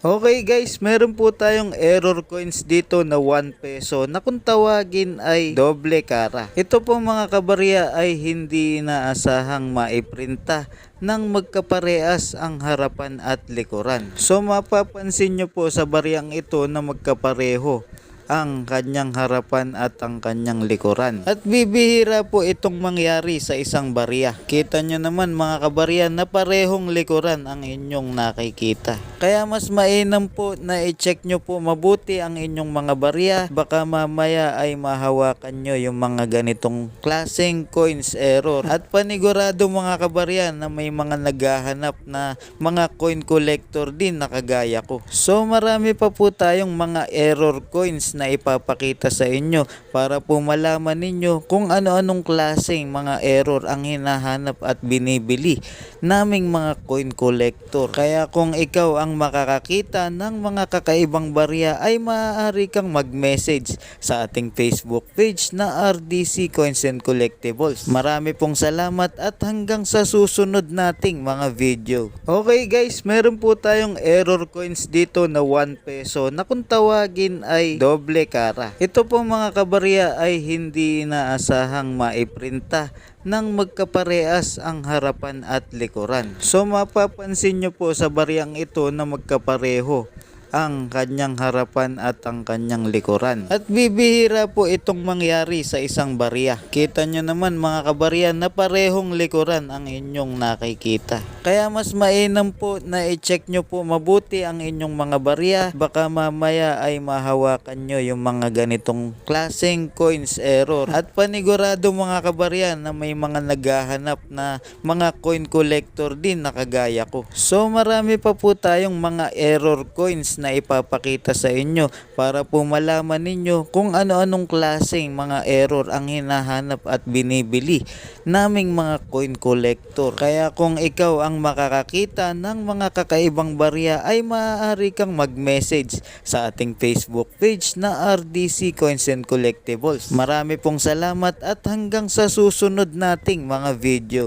Okay guys, meron po tayong error coins dito na 1 peso na kung tawagin ay doble cara. Ito po mga kabarya ay hindi inaasahang maiprinta nang magkaparehas ang harapan at likuran. So mapapansin nyo po sa baryang ito na magkapareho ang kanyang harapan at ang kanyang likuran. At bibihira po itong mangyari sa isang barya. Kita nyo naman mga kabarya na parehong likuran ang inyong nakikita. Kaya mas mainam po na i-check nyo po mabuti ang inyong mga barya. Baka mamaya ay mahawakan nyo yung mga ganitong klaseng coins error. At panigurado mga kabarya na may mga naghahanap na mga coin collector din na kagaya ko. So marami pa po tayong mga error coins na ipapakita sa inyo para po malaman ninyo kung ano-anong klaseng mga error ang hinahanap at binibili naming mga coin collector. Kaya kung ikaw ang makakakita ng mga kakaibang barya ay maaari kang mag-message sa ating Facebook page na RDC Coins and Collectibles. Marami pong salamat at hanggang sa susunod nating mga video. Okay guys, meron po tayong error coins dito na 1 peso na kung tawagin ay doble cara. Ito po mga kabarya ay hindi inaasahang maiprinta nang magkaparehas ang harapan at likuran. So mapapansin nyo po sa baryang ito na magkapareho ang kanyang harapan at ang kanyang likuran. At bibihira po itong mangyari sa isang barya. Kita nyo naman mga kabarya na parehong likuran ang inyong nakikita. Kaya mas mainam po na i-check nyo po mabuti ang inyong mga barya. Baka mamaya ay mahawakan nyo yung mga ganitong klaseng coins error. At panigurado mga kabarya na may mga naghahanap na mga coin collector din na kagaya ko. So marami pa po tayong mga error coins na ipapakita sa inyo para po malaman ninyo kung ano-anong klaseng mga error ang hinahanap at binibili naming mga coin collector. Kaya kung ikaw ang makakakita ng mga kakaibang barya ay maaari kang mag-message sa ating Facebook page na RDC Coins and Collectibles. Marami pong salamat at hanggang sa susunod nating mga video.